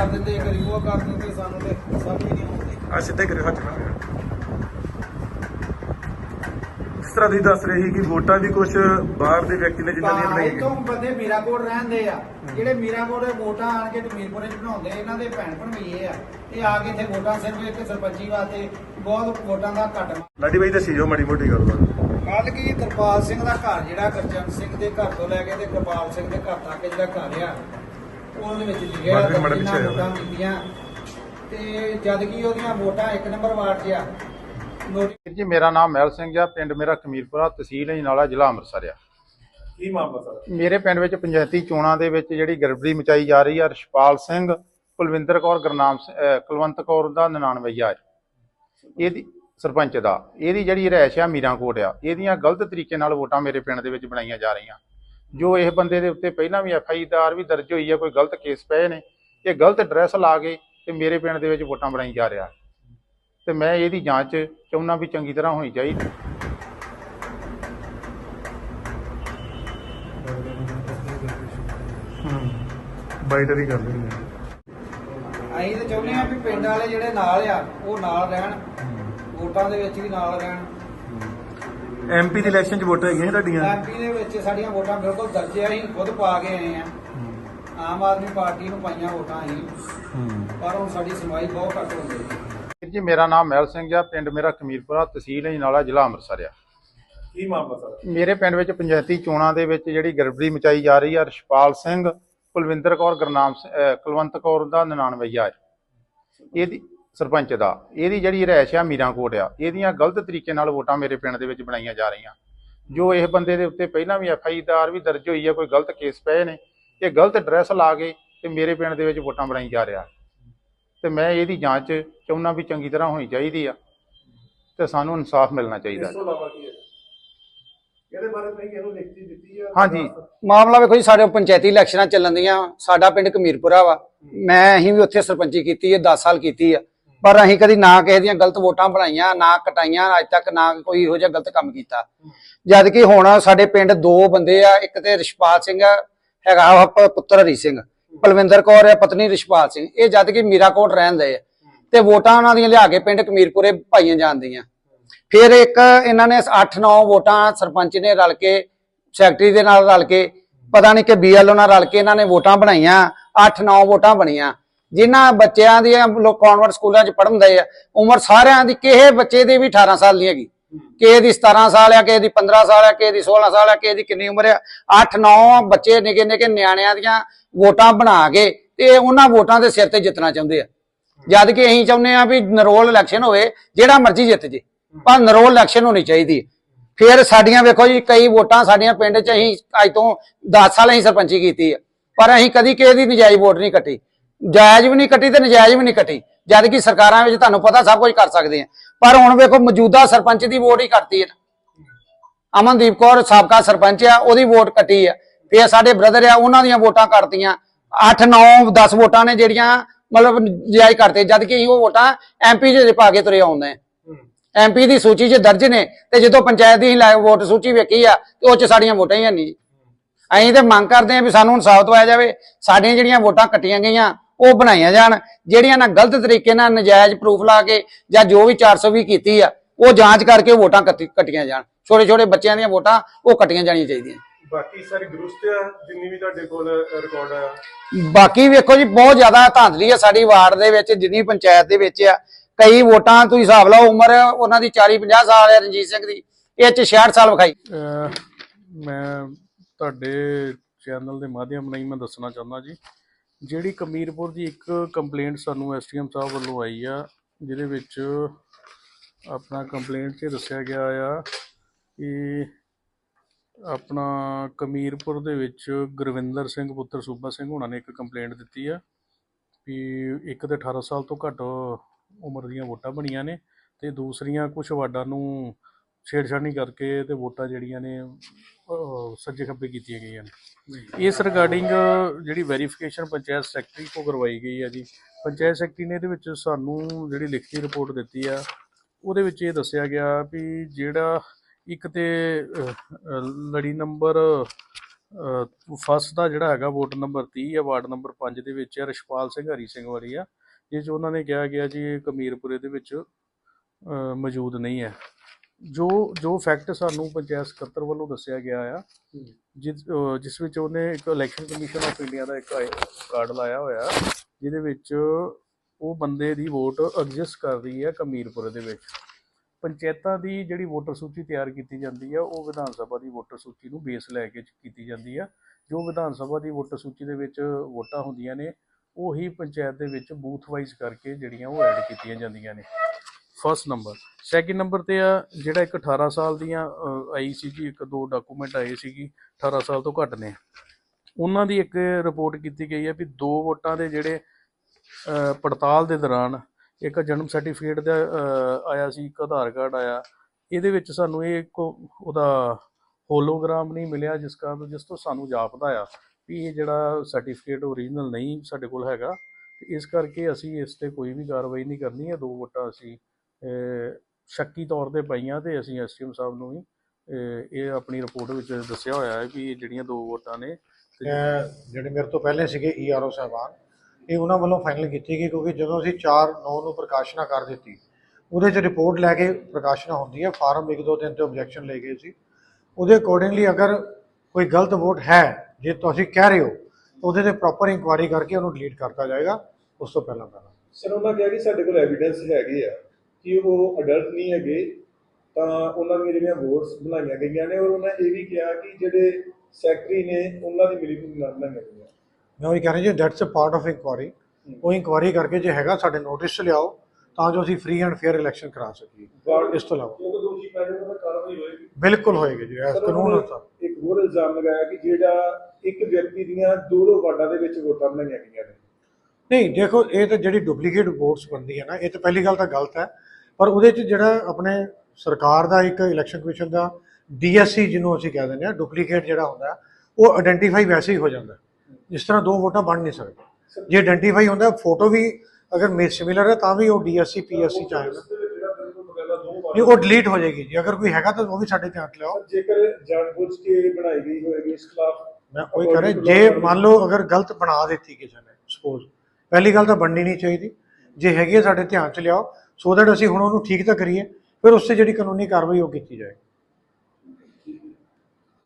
ਕਰ ਦਿੰਦੇ ਕਦੀ ਉਹ ਕਰ ਦਿੰਦੇ ਸਾਨੂੰ ਤੇ ਸਮਝ ਨਹੀਂ ਆਉਂਦੀ। ਆ ਸਿੱਧੇ ਕਰਿਓ ਹੱਥ ਨਾਲ। ਜਿਸ ਤਰ੍ਹਾਂ ਤੁਸੀਂ ਦੱਸ ਰਹੇ ਸੀ ਕਿ ਵੋਟਾਂ ਵੀ ਕੁਝ ਬਾਹਰ ਦੇ ਵਿਅਕਤੀ ਨੇ ਜਿਨ੍ਹਾਂ ਦੀਆਂ ਬਣਾਈਆਂ ਤੋਂ ਗਈਆਂ। ਬੰਦੇ ਮੀਰਾਕੋਟ ਰਹਿੰਦੇ ਆ। ਜਿਹੜੇ ਮੀਰਾਕੋਟ ਦੇ ਵੋਟਾਂ ਆਣ ਕੇ ਤੇ ਮੀਰਪੁਰੇ ਚ ਬਣਾਉਂਦੇ ਇਹਨਾਂ ਦੇ ਭੈਣ ਭਣਵਈਏ ਆ। ਇਹ ਆ ਕੇ ਇੱਥੇ ਵੋਟਾਂ ਸਿਰਫ ਇੱਕ ਸਰਪੰਚੀ ਵਾਸਤੇ ਬਹੁਤ ਵੋਟਾਂ ਦਾ ਘੱਟ ਲਾਡੀ ਬਾਈ ਦੱਸੀ ਜੋ ਮਾੜੀ ਮੋਟੀ ਗੱਲ ਬਾਤ ਕੱਲ ਕੀ ਕਿਰਪਾਲ ਸਿੰਘ ਦਾ ਘਰ ਜਿਹੜਾ ਕਰਜਨ ਸਿੰਘ ਦੇ ਘਰ ਤੋਂ ਲੈ ਕੇ ਤੇ ਕਿਰਪਾਲ ਸਿੰਘ ਦੇ ਘਰ ਤੱਕ ਜਿਹੜਾ ਘਰ ਆ ਉਹਦੇ ਵਿੱਚ ਲਿਖਿਆ ਮਾੜਾ ਮਾੜਾ ਪਿੱਛੇ ਆ। ਵੋਟਾਂ ਕੀਤੀਆਂ। ਤੇ ਜਦ ਕਿ ਉਹਦੀਆਂ ਵੋਟਾਂ ਇੱਕ ਨੰਬਰ ਵਾਰਡ 'ਚ ਆ। ਨੋਟੀ ਵੀਰ ਜੀ ਮੇਰਾ ਨਾਮ ਮਹਿਲ ਸਿੰਘ ਆ ਪਿੰਡ ਮੇਰਾ ਕਮੀਰਪੁਰਾ ਤਹਿਸੀਲ ਅਜਨਾਲਾ ਜ਼ਿਲ੍ਹਾ ਅੰਮ੍ਰਿਤਸਰ ਆ। ਕੀ ਮਾਮਲਾ ਸਰ? ਮੇਰੇ ਪਿੰਡ ਵਿੱਚ ਪੰਚਾਇਤੀ ਚੋਣਾਂ ਦੇ ਵਿੱਚ ਜਿਹੜੀ ਗੜਬੜੀ ਮਚਾਈ ਜਾ ਰਹੀ ਆ ਰਸ਼ਪਾਲ ਸਿੰਘ ਕੁਲਵਿੰਦਰ ਕੌਰ ਗੁਰਨਾਮ ਅਹ ਕੁਲਵੰਤ ਕੌਰ ਦਾ ਨਨਾਣਵਈਆ ਹੈ ਇਹਦੀ ਸਰਪੰਚ ਦਾ। ਇਹਦੀ ਜਿਹੜੀ ਰਹਿਸ਼ ਆ ਮੀਰਾਂਕੋਟ ਆ ਇਹਦੀਆਂ ਗਲਤ ਤਰੀਕੇ ਨਾਲ ਵੋਟਾਂ ਮੇਰੇ ਪਿੰਡ ਦੇ ਵਿੱਚ ਬਣਾਈਆਂ ਜਾ ਰਹੀਆਂ। ਜੋ ਇਹ ਬੰਦੇ ਦੇ ਉੱਤੇ ਪਹਿਲਾਂ ਵੀ ਐਫ ਆਈ ਆਰ ਵੀ ਦਰਜ ਹੋਈ ਆ ਕੋਈ ਗਲਤ ਕੇਸ ਪਏ ਨੇ ਇਹ ਗਲਤ ਐਡਰੈਸ ਲਾ ਕੇ ਤੇ ਮੇਰੇ ਪਿੰਡ ਦੇ ਵਿੱਚ ਵੋਟਾਂ ਬਣਾਈ ਜਾ ਰਿਹਾ। ਤੇ ਮੈਂ ਇਹਦੀ ਜਾਂਚ ਚਾਹੁੰਦਾ ਵੀ ਚੰਗੀ ਤਰ੍ਹਾਂ ਹੋਣੀ ਚਾਹੀਦੀ। ਬਾਈਟ ਦੀ ਗੱਲ ਨਹੀਂ ਅਸੀਂ ਤਾਂ ਚਾਹੁੰਦੇ ਆ ਵੀ ਪਿੰਡ ਵਾਲੇ ਜਿਹੜੇ ਨਾਲ ਆ ਉਹ ਨਾਲ ਰਹਿਣ ਵੋਟਾਂ ਦੇ ਵਿੱਚ ਵੀ ਨਾਲ ਰਹਿਣ। ਐਮਪੀ ਦੀ ਇਲੈਕਸ਼ਨ 'ਚ ਵੋਟਾਂ ਹੈਗੀਆਂ ਤੁਹਾਡੀਆਂ? ਐਮਪੀ ਦੇ ਵਿੱਚ ਸਾਡੀਆਂ ਵੋਟਾਂ ਬਿਲਕੁਲ ਦਰਜ ਆ ਅਸੀਂ ਖੁਦ ਪਾ ਕੇ ਆਏ ਆ। ਆਮ ਆਦਮੀ ਪਾਰਟੀ ਨੂੰ ਪਾਈਆਂ ਵੋਟਾਂ ਅਸੀਂ ਪਰ ਹੁਣ ਸਾਡੀ ਸੁਣਵਾਈ ਬਹੁਤ ਘੱਟ ਹੁੰਦੀ ਹੈ। ਵੀਰ ਜੀ ਮੇਰਾ ਨਾਮ ਮਹਿਲ ਸਿੰਘ ਆ ਪਿੰਡ ਮੇਰਾ ਕਮੀਰਪੁਰਾ ਤਹਿਸੀਲ ਅਜਨਾਲਾ ਜ਼ਿਲ੍ਹਾ ਅੰਮ੍ਰਿਤਸਰ ਆ। ਕੀ ਮਾਮਲਾ ਸਰ? ਮੇਰੇ ਪਿੰਡ ਵਿੱਚ ਪੰਚਾਇਤੀ ਚੋਣਾਂ ਦੇ ਵਿੱਚ ਜਿਹੜੀ ਗੜਬੜੀ ਮਚਾਈ ਜਾ ਰਹੀ ਆ ਰਸ਼ਪਾਲ ਸਿੰਘ ਕੁਲਵਿੰਦਰ ਕੌਰ ਗੁਰਨਾਮ ਕੁਲਵੰਤ ਕੌਰ ਦਾ ਨਨਾਣਵਈਆ ਹੈ ਇਹਦੀ ਸਰਪੰਚ ਦਾ। ਇਹਦੀ ਜਿਹੜੀ ਰਹਿਸ਼ ਆ ਮੀਰਾਂਕੋਟ ਆ। ਇਹਦੀਆਂ ਗਲਤ ਤਰੀਕੇ ਨਾਲ ਵੋਟਾਂ ਮੇਰੇ ਪਿੰਡ ਦੇ ਵਿੱਚ ਬਣਾਈਆਂ ਜਾ ਰਹੀਆਂ। ਜੋ ਇਹ ਬੰਦੇ ਦੇ ਉੱਤੇ ਪਹਿਲਾਂ ਵੀ ਐਫ ਆਈ ਆਰ ਵੀ ਦਰਜ ਹੋਈ ਆ ਕੋਈ ਗਲਤ ਕੇਸ ਪਏ ਨੇ ਇਹ ਗਲਤ ਐਡਰੈਸ ਲਾ ਕੇ ਤੇ ਮੇਰੇ ਪਿੰਡ ਦੇ ਵਿੱਚ ਵੋਟਾਂ ਬਣਾਈ ਜਾ ਰਿਹਾ। ਤੇ ਮੈਂ ਇਹਦੀ ਜਾਂਚ ਚਾਹੁੰਦਾ ਵੀ ਚੰਗੀ ਤਰ੍ਹਾਂ ਹੋਣੀ ਚਾਹੀਦੀ ਆ ਤੇ ਸਾਨੂੰ ਇਨਸਾਫ ਮਿਲਣਾ ਚਾਹੀਦਾ ਇਸ ਤੋਂ ਇਲਾਵਾ ਕੀ ਹੈ? ਇਹਦੇ ਬਾਰੇ ਤੁਸੀਂ ਇਹਨੂੰ ਲਿਖਤੀ ਦਿੱਤੀ ਆ? ਹਾਂਜੀ। ਮਾਮਲਾ ਵੇਖੋ ਜੀ ਸਾਡੇ ਪੰਚਾਇਤੀ ਇਲੈਕਸ਼ਨਾਂ ਚੱਲਣ ਦੀਆਂ ਸਾਡਾ ਪਿੰਡ ਕਮੀਰਪੁਰਾ ਵਾ। ਮੈਂ ਅਸੀਂ ਵੀ ਉੱਥੇ ਸਰਪੰਚੀ ਕੀਤੀ ਹੈ 10 ਸਾਲ ਕੀਤੀ ਆ। ਪਰ ਅਸੀਂ ਕਦੀ ਨਾ ਕਿਸੇ ਦੀਆਂ ਗਲਤ ਵੋਟਾਂ ਬਣਾਈਆਂ ਨਾ ਕਟਾਈਆਂ ਅੱਜ ਤੱਕ ਨਾ ਕੋਈ ਇਹੋ ਜਿਹਾ ਗਲਤ ਕੰਮ ਕੀਤਾ। ਜਦ ਕਿ ਹੁਣ ਸਾਡੇ ਪਿੰਡ ਦੋ ਬੰਦੇ ਆ, ਇੱਕ ਤੇ ਰਿਸ਼ਪਾਲ ਸਿੰਘ ਹੈਗਾ ਪੁੱਤਰ ਹਰੀ ਸਿੰਘ ਪਲਵਿੰਦਰ ਕੌਰ ਹੈ ਪਤਨੀ ਰਿਸ਼ਪਾਲ ਸਿੰਘ। ਇਹ ਜਦ ਕਿ ਮੀਰਾਕੋਟ ਰਹਿੰਦੇ ਆ ਤੇ ਵੋਟਾਂ ਉਹਨਾਂ ਦੀਆਂ ਲਿਆ ਕੇ ਪਿੰਡ ਕਮੀਰਪੁਰੇ ਪਾਈਆਂ ਜਾਂਦੀਆਂ। ਫਿਰ ਇੱਕ ਇਹਨਾਂ ਨੇ 8-9 ਵੋਟਾਂ ਸਰਪੰਚ ਨੇ ਰਲ ਕੇ, ਸੈਕਟਰੀ ਦੇ ਨਾਲ ਰਲ ਕੇ, ਪਤਾ ਨਹੀਂ ਕਿ ਬੀਐਲਓ ਨਾਲ ਰਲ ਕੇ ਇਹਨਾਂ ਨੇ ਵੋਟਾਂ ਬਣਾਈਆਂ 8-9 ਵੋਟਾਂ ਬਣੀਆਂ। ਜਿਨ੍ਹਾਂ ਬੱਚਿਆਂ ਦੀਆਂ ਲੋਕ ਕਨਵਰਟ ਸਕੂਲਾਂ 'ਚ ਪੜ੍ਹਨਦੇ ਆ, ਉਮਰ ਸਾਰਿਆਂ ਦੀ ਕਿਸੇ ਬੱਚੇ ਦੀ ਵੀ 18 ਸਾਲ ਦੀ ਹੈਗੀ। ਕਿਸੇ ਦੀ 17 ਸਾਲ ਆ, ਕਿਸੇ ਦੀ 15 ਸਾਲ ਆ, ਕਿਸੇ ਦੀ 16 ਸਾਲ ਆ, ਕਿਸੇ ਦੀ ਕਿੰਨੀ ਉਮਰ ਆ? 8-9 ਬੱਚੇ ਨਿੱਕੇ ਨਿੱਕੇ ਨਿਆਣਿਆਂ ਦੀਆਂ ਵੋਟਾਂ ਬਣਾ ਕੇ ਤੇ ਉਹਨਾਂ ਵੋਟਾਂ ਦੇ ਸਿਰ ਤੇ ਜਿੱਤਣਾ ਚਾਹੁੰਦੇ ਆ। ਜਦ ਕਿ ਅਸੀਂ ਚਾਹੁੰਦੇ ਆ ਵੀ ਨਰੋਲ ਇਲੈਕਸ਼ਨ ਹੋਵੇ, ਜਿਹੜਾ ਮਰਜ਼ੀ ਜਿੱਤ ਜੇ, ਪਰ ਨਰੋਲ ਇਲੈਕਸ਼ਨ ਹੋਣੀ ਚਾਹੀਦੀ ਫਿਰ ਸਾਡੀਆਂ ਵੇਖੋ ਜੀ, ਕਈ ਵੋਟਾਂ ਸਾਡੀਆਂ ਪਿੰਡ 'ਚ ਅਸੀਂ ਅੱਜ ਤੋਂ 10 ਸਾਲ ਅਸੀਂ ਸਰਪੰਚੀ ਕੀਤੀ ਆ। ਪਰ ਅਸੀਂ ਕਦੀ ਕਿਸੇ ਦੀ ਨਜਾਇਜ਼ ਵੋਟ ਨਹੀਂ ਕੱਟੀ। ਜਾਇਜ਼ ਵੀ ਨਹੀਂ ਕੱਟੀ ਤੇ ਨਜਾਇਜ਼ ਵੀ ਨਹੀਂ ਕੱਟੀ। ਜਦ ਕਿ ਸਰਕਾਰਾਂ ਵਿੱਚ ਤੁਹਾਨੂੰ ਪਤਾ ਸਭ ਕੁਝ ਕਰ ਸਕਦੇ ਆ। ਪਰ ਹੁਣ ਵੇਖੋ ਮੌਜੂਦਾ ਸਰਪੰਚ ਦੀ ਵੋਟ ਹੀ ਕੱਟਤੀ ਹੈ ਅਮਨਦੀਪ ਕੌਰ ਸਾਬਕਾ ਸਰਪੰਚ ਆ ਉਹਦੀ ਵੋਟ ਕੱਟੀ ਆ। ਤੇ ਸਾਡੇ ਬ੍ਰਦਰ ਆ ਉਹਨਾਂ ਦੀਆਂ ਵੋਟਾਂ ਕੱਟਤੀਆਂ 8 9 10 ਵੋਟਾਂ ਨੇ ਜਿਹੜੀਆਂ ਮਤਲਬ ਜਾਇਜ਼ ਕਰਤੇ ਜਦ ਕਿ ਉਹ ਵੋਟਾਂ ਐਮਪੀ ਦੇ ਪਾ ਕੇ ਤੁਰੇ ਆਉਂਦੇ ਐਮਪੀ ਦੀ ਸੂਚੀ 'ਚ ਦਰਜ ਨੇ ਤੇ ਜਦੋਂ ਪੰਚਾਇਤ ਦੀ ਵੋਟ ਸੂਚੀ ਵੇਖੀ ਆ ਤੇ ਉਹ 'ਚ ਸਾਡੀਆਂ ਵੋਟਾਂ ਹੀ ਨਹੀਂ। ਅਸੀਂ ਤੇ ਮੰਗ ਕਰਦੇ ਆ ਵੀ ਸਾਨੂੰ ਇਨਸਾਫ ਦਵਾਇਆ ਜਾਵੇ। ਸਾਡੀਆਂ ਜਿਹੜੀਆਂ ਵੋਟਾਂ ਕੱਟੀਆਂ ਗਈਆਂ ਉਹ ਬਣਾਈਆਂ ਜਾਣ ਜਿਹੜੀਆਂ ਨਾ ਗਲਤ ਤਰੀਕੇ ਨਾਲ ਨਜਾਇਜ਼ ਪ੍ਰੂਫ ਲਾ ਕੇ ਜਾਂ ਜੋ ਵੀ 420 ਕੀਤੀ ਆ ਉਹ ਜਾਂਚ ਕਰਕੇ ਵੋਟਾਂ ਕੱਟੀ- ਕੱਟੀਆਂ ਜਾਣ। ਛੋਟੇ ਛੋਟੇ ਬੱਚਿਆਂ ਦੀਆਂ ਵੋਟਾਂ ਉਹ ਕੱਟੀਆਂ ਜਾਣੀਆਂ ਚਾਹੀਦੀਆਂ। ਬਾਕੀ ਸਾਰੀ ਦਰੁਸਤ ਆ ਜਿੰਨੀ ਵੀ ਤੁਹਾਡੇ ਕੋਲ ਰਿਕਾਰਡ ਆ? ਬਾਕੀ ਵੇਖੋ ਜੀ ਬਹੁਤ ਜ਼ਿਆਦਾ ਧਾਂਦਲੀ ਆ ਸਾਡੀ ਵਾਰਡ ਦੇ ਵਿੱਚ ਜਿੰਨੀ ਪੰਚਾਇਤ ਦੇ ਵਿੱਚ ਆ। ਕਈ ਵੋਟਾਂ ਤੁਸੀਂ ਹਿਸਾਬ ਲਾਓ ਉਮਰ ਉਹਨਾਂ ਦੀ 40 50 ਸਾਲ ਹੈ ਰਣਜੀਤ ਸਿੰਘ ਦੀ ਇਹ ਚ 66 ਸਾਲ ਵਿਖਾਈ। ਮੈਂ ਤੁਹਾਡੇ ਚੈਨਲ ਦੇ ਮਾਧਿਅਮ ਰਾਹੀਂ ਮੈਂ ਦੱਸਣਾ ਚਾਹੁੰਦਾ ਜੀ ਜਿਹੜੀ ਕਮੀਰਪੁਰ ਦੀ ਇੱਕ ਕੰਪਲੇਂਟ ਸਾਨੂੰ ਐਸਟੀਐਮ ਸਾਹਿਬ ਵੱਲੋਂ ਆਈ ਆ, ਜਿਹਦੇ ਵਿੱਚ ਆਪਣਾ ਕੰਪਲੇਂਟ 'ਚ ਦੱਸਿਆ ਗਿਆ ਆ ਕਿ ਆਪਣਾ ਕਮੀਰਪੁਰ ਦੇ ਵਿੱਚ ਗੁਰਵਿੰਦਰ ਸਿੰਘ ਪੁੱਤਰ ਸੂਬਾ ਸਿੰਘ ਹੋਣਾ ਨੇ ਇੱਕ ਕੰਪਲੇਂਟ ਦਿੱਤੀ ਆ ਵੀ ਇੱਕ ਤੇ 18 ਸਾਲ ਤੋਂ ਘੱਟ ਉਮਰ ਦੀਆਂ ਵੋਟਾਂ ਬਣੀਆਂ ਨੇ ਤੇ ਦੂਸਰੀਆਂ ਕੁਝ ਵਾਰਡਾਂ ਨੂੰ ਛੇੜਛਾੜੀ ਕਰਕੇ ਤੇ ਵੋਟਾਂ ਜਿਹੜੀਆਂ ਨੇ ਅਹ, ਸੱਜੇ ਖੱਬੇ ਕੀਤੀਆਂ ਗਈਆਂ ਨੇ। ਇਸ ਰਿਗਾਰਡਿੰਗ ਜਿਹੜੀ ਵੈਰੀਫਿਕੇਸ਼ਨ ਪੰਚਾਇਤ ਸੈਕਟਰੀ ਕੋ ਕਰਵਾਈ ਗਈ ਹੈ ਜੀ ਪੰਚਾਇਤ ਸੈਕਟਰੀ ਨੇ ਇਹਦੇ ਵਿੱਚ ਸਾਨੂੰ ਜਿਹੜੀ ਲਿਖਤੀ ਰਿਪੋਰਟ ਦਿੱਤੀ ਆ ਉਹਦੇ ਵਿੱਚ ਇਹ ਦੱਸਿਆ ਗਿਆ ਵੀ ਜਿਹੜਾ ਇੱਕ ਤੇ ਅਹ, ਅਹ, ਲੜੀ ਨੰਬਰ ਫਸਟ ਦਾ ਜਿਹੜਾ ਹੈਗਾ ਵੋਟ ਨੰਬਰ 30 ਹੈ ਵਾਰਡ ਨੰਬਰ 5 ਦੇ ਵਿੱਚ ਹੈ ਰਿਸ਼ਪਾਲ ਸਿੰਘ ਹਰੀ ਸਿੰਘ ਵਾਲੀ ਆ ਜਿਸ 'ਚ ਉਹਨਾਂ ਨੇ ਕਿਹਾ ਗਿਆ ਜੀ ਇਹ ਕਮੀਰਪੁਰੇ ਦੇ ਵਿੱਚ ਅਹ, ਮੌਜੂਦ ਨਹੀਂ ਹੈ ਜੋ ਜੋ ਫੈਕਟ ਸਾਨੂੰ ਪੰਚਾਇਤ ਸਕੱਤਰ ਵੱਲੋਂ ਦੱਸਿਆ ਗਿਆ ਆ ਜਿਸ ਅਹ, ਜਿਸ ਵਿੱਚ ਉਹਨੇ ਇੱਕ ਇਲੈਕਸ਼ਨ ਕਮਿਸ਼ਨ ਆਫ ਇੰਡੀਆ ਦਾ ਇੱਕ ਕਾਰਡ ਲਾਇਆ ਹੋਇਆ ਜਿਹਦੇ ਵਿੱਚ ਉਹ ਬੰਦੇ ਦੀ ਵੋਟ ਐਗਜ਼ਿਸਟ ਕਰ ਰਹੀ ਹੈ ਕਮੀਰਪੁਰੇ ਦੇ ਵਿੱਚ। ਪੰਚਾਇਤਾਂ ਦੀ ਜਿਹੜੀ ਵੋਟਰ ਸੂਚੀ ਤਿਆਰ ਕੀਤੀ ਜਾਂਦੀ ਆ ਉਹ ਵਿਧਾਨ ਸਭਾ ਦੀ ਵੋਟਰ ਸੂਚੀ ਨੂੰ ਬੇਸ ਲੈ ਕੇ ਕੀਤੀ ਜਾਂਦੀ ਆ। ਜੋ ਵਿਧਾਨ ਸਭਾ ਦੀ ਵੋਟਰ ਸੂਚੀ ਦੇ ਵਿੱਚ ਵੋਟਾਂ ਹੁੰਦੀਆਂ ਨੇ ਉਹੀ ਪੰਚਾਇਤ ਦੇ ਵਿੱਚ ਬੂਥ ਵਾਈਜ਼ ਕਰਕੇ ਜਿਹੜੀਆਂ ਉਹ ਐਡ ਕੀਤੀਆਂ ਜਾਂਦੀਆਂ ਨੇ। ਫਸਟ ਨੰਬਰ ਸੈਕਿੰਡ ਨੰਬਰ ਤੇ ਆ, ਜਿਹੜਾ ਇੱਕ 18 ਸਾਲ ਦੀਆਂ ਆਈ ਸੀ ਜੀ ਇੱਕ ਦੋ ਡਾਕੂਮੈਂਟ ਆਏ ਸੀਗੀ 18 ਸਾਲ ਤੋਂ ਘੱਟ ਨੇ। ਉਹਨਾਂ ਦੀ ਇੱਕ ਰਿਪੋਰਟ ਕੀਤੀ ਗਈ ਹੈ ਵੀ ਦੋ ਵੋਟਾਂ ਦੇ ਜਿਹੜੇ ਪੜਤਾਲ ਦੇ ਦੌਰਾਨ ਇੱਕ ਜਨਮ ਸਰਟੀਫਿਕੇਟ ਦਾ ਆਇਆ ਸੀ, ਇੱਕ ਆਧਾਰ ਕਾਰਡ ਆਇਆ। ਇਹਦੇ ਵਿੱਚ ਸਾਨੂੰ ਇਹ ਇੱਕ ਉਹਦਾ ਹੋਲੋਗ੍ਰਾਮ ਨਹੀਂ ਮਿਲਿਆ, ਜਿਸ ਕਾਰਨ ਜਿਸ ਤੋਂ ਸਾਨੂੰ ਜਾਪਦਾ ਆ ਵੀ ਇਹ ਜਿਹੜਾ ਸਰਟੀਫਿਕੇਟ ਓਰੀਜਨਲ ਨਹੀਂ ਸਾਡੇ ਕੋਲ ਹੈਗਾ। ਤੇ ਇਸ ਕਰਕੇ ਅਸੀਂ ਇਸ ਤੇ ਕੋਈ ਵੀ ਕਾਰਵਾਈ ਨਹੀਂ ਕਰਨੀ ਹੈ, ਦੋ ਵੋਟਾਂ ਅਸੀਂ ਸ਼ੱਕੀ ਤੌਰ ਤੇ ਪਾਈਆਂ ਤੇ ਅਸੀਂ ਐਸਟੀਐਮ ਸਾਹਿਬ ਨੂੰ ਵੀ ਇਹ ਆਪਣੀ ਰਿਪੋਰਟ ਵਿੱਚ ਦੱਸਿਆ ਹੋਇਆ ਹੈ ਵੀ ਇਹ ਜਿਹੜੀਆਂ ਦੋ ਵੋਟਾਂ ਨੇ ਜਿਹੜੇ ਮੇਰੇ ਤੋਂ ਪਹਿਲੇ ਸੀਗੇ ਈਆਰਓ ਸਾਹਿਬਾਨ ਇਹ ਉਹਨਾਂ ਵੱਲੋਂ ਫਾਈਨਲ ਕੀਤੀ ਗਈ ਕਿਉਂਕਿ ਜਦੋਂ ਅਸੀਂ 4 9 ਨੂੰ ਪ੍ਰਕਾਸ਼ਨਾ ਕਰ ਦਿੱਤੀ ਉਹਦੇ 'ਚ ਰਿਪੋਰਟ ਲੈ ਕੇ ਪ੍ਰਕਾਸ਼ਨਾ ਹੁੰਦੀ ਹੈ ਫਾਰਮ 1 2 3 ਤੇ ਆਬਜੈਕਸ਼ਨ ਲੈ ਗਏ ਸੀ। ਉਹਦੇ ਅਕੋਰਡਿੰਗਲੀ ਅਗਰ ਕੋਈ ਗਲਤ ਵੋਟ ਹੈ ਜੇ ਤੁਸੀਂ ਕਹਿ ਰਹੇ ਹੋ ਤਾਂ ਉਹਦੇ ਤੇ ਪ੍ਰੋਪਰ ਇਨਕੁਆਇਰੀ ਕਰਕੇ ਉਹਨੂੰ ਡਿਲੀਟ ਕਰਤਾ ਜਾਏਗਾ ਉਸ ਤੋਂ ਪਹਿਲਾਂ ਪਹਿਲਾਂ। ਸਰ ਉਹਨਾਂ ਕਿਹਾ ਕਿ ਸਾਡੇ ਕੋਲ ਐਵੀਡੈਂਸ ਹੈਗੇ ਆ। ਕਿ ਉਹ ਅਡਲਟ ਨਹੀਂ ਹੈਗੇ ਤਾਂ ਉਹਨਾਂ ਦੀਆਂ ਜਿਹੜੀਆਂ ਵੋਟਸ ਬਣਾਈਆਂ ਗਈਆਂ ਨੇ ਔਰ ਉਹਨਾਂ ਇਹ ਵੀ ਕਿਹਾ ਕਿ ਜਿਹੜੇ ਸੈਕਟਰੀ ਨੇ ਉਹਨਾਂ ਦੀ ਮਿਲੀ ਭੁਗਤ ਨਾਲ ਬਣਾਈਆਂ ਗਈਆਂ। ਮੈਂ ਉਹੀ ਕਹਿ ਰਿਹਾ ਜੀ that's a part of inquiry ਉਹ ਇਨਕੁਆਇਰੀ ਕਰਕੇ ਜੇ ਹੈਗਾ ਸਾਡੇ ਨੋਟਿਸ 'ਚ ਲਿਆਓ ਤਾਂ ਜੋ ਅਸੀਂ ਫ੍ਰੀ ਐਂਡ ਫੇਅਰ ਇਲੈਕਸ਼ਨ ਕਰਾ ਸਕੀਏ। ਇਸ ਤੋਂ ਇਲਾਵਾ। ਬਿਲਕੁਲ ਹੋਏਗੀ ਜੀ ਸਰ, ਕਾਨੂੰਨ ਅਨੁਸਾਰ। ਇੱਕ ਹੋਰ ਇਲਜ਼ਾਮ ਲਗਾਇਆ ਕਿ ਜਿਹੜਾ ਇੱਕ ਵਿਅਕਤੀ ਦੀਆਂ ਦੋ ਦੋ ਵਾਰਡਾਂ ਦੇ ਵਿੱਚ ਵੋਟਾਂ ਬਣਾਈਆਂ ਗਈਆਂ ਨੇ। ਨਹੀਂ ਦੇਖੋ ਇਹ ਤਾਂ ਜਿਹੜੀ ਡੁਪਲੀਕੇਟ ਵੋਟਸ ਬਣਦੀ ਹੈ ਨਾ ਇਹ ਤਾਂ ਪਹਿਲੀ ਗੱਲ ਤਾਂ ਗਲਤ ਹੈ। ਪਰ ਉਹਦੇ 'ਚ ਜਿਹੜਾ ਆਪਣੇ ਸਰਕਾਰ ਦਾ ਇੱਕ ਇਲੈਕਸ਼ਨ ਕਮਿਸ਼ਨ ਦਾ ਡੀਐਸਸੀ ਜਿਹਨੂੰ ਅਸੀਂ ਕਹਿ ਦਿੰਦੇ ਆ ਡੁਪਲੀਕੇਟ ਜਿਹੜਾ ਹੁੰਦਾ ਉਹ ਆਇਡੈਂਟੀਫਾਈ ਵੈਸੇ ਹੀ ਹੋ ਜਾਂਦਾ। ਜਿਸ ਤਰ੍ਹਾਂ ਦੋ ਵੋਟਾਂ ਬਣ ਨਹੀਂ ਸਕਦੀਆਂ। ਜੇ ਆਇਡੈਂਟੀਫਾਈ ਹੁੰਦਾ ਫੋਟੋ ਵੀ ਅਗਰ ਸਿਮਿਲਰ ਹੈ ਤਾਂ ਵੀ ਉਹ ਡੀਐਸਸੀ ਪੀਐਸਸੀ ਬਕਾਇਦਾ ਦੋ ਨਹੀਂ ਉਹ ਡਿਲੀਟ ਹੋ ਜਾਏਗੀ ਜੀ। ਅਗਰ ਕੋਈ ਹੈਗਾ ਤਾਂ ਉਹ ਵੀ ਸਾਡੇ ਧਿਆਨ 'ਚ ਲਿਆਓ। ਜੇਕਰ ਜਾਣਬੁੱਝ ਕੇ ਬਣਾਈ ਗਈ ਹੋਏਗੀ ਇਸ ਖਿਲਾਫ ਮੈਂ ਕਹਿ ਰਿਹਾ ਜੇ ਮੰਨ ਲਓ ਅਗਰ ਗਲਤ ਬਣਾ ਦਿੱਤੀ ਕਿਸੇ ਨੇ ਸਪੋਜ਼ ਪਹਿਲੀ ਗੱਲ ਤਾਂ ਬਣਨੀ ਨਹੀਂ ਚਾਹੀਦੀ। ਜੇ ਹੈਗੀ ਹੈ ਸਾਡੇ ਧਿਆਨ 'ਚ ਲਿਆਓ। ਸੋ ਦੈਟ ਅਸੀਂ ਹੁਣ ਉਹਨੂੰ ਠੀਕ ਤਾਂ ਕਰੀਏ, ਫਿਰ ਉਸ ਤੇ ਜਿਹੜੀ ਕਾਨੂੰਨੀ ਕਾਰਵਾਈ ਉਹ ਕੀਤੀ ਜਾਏ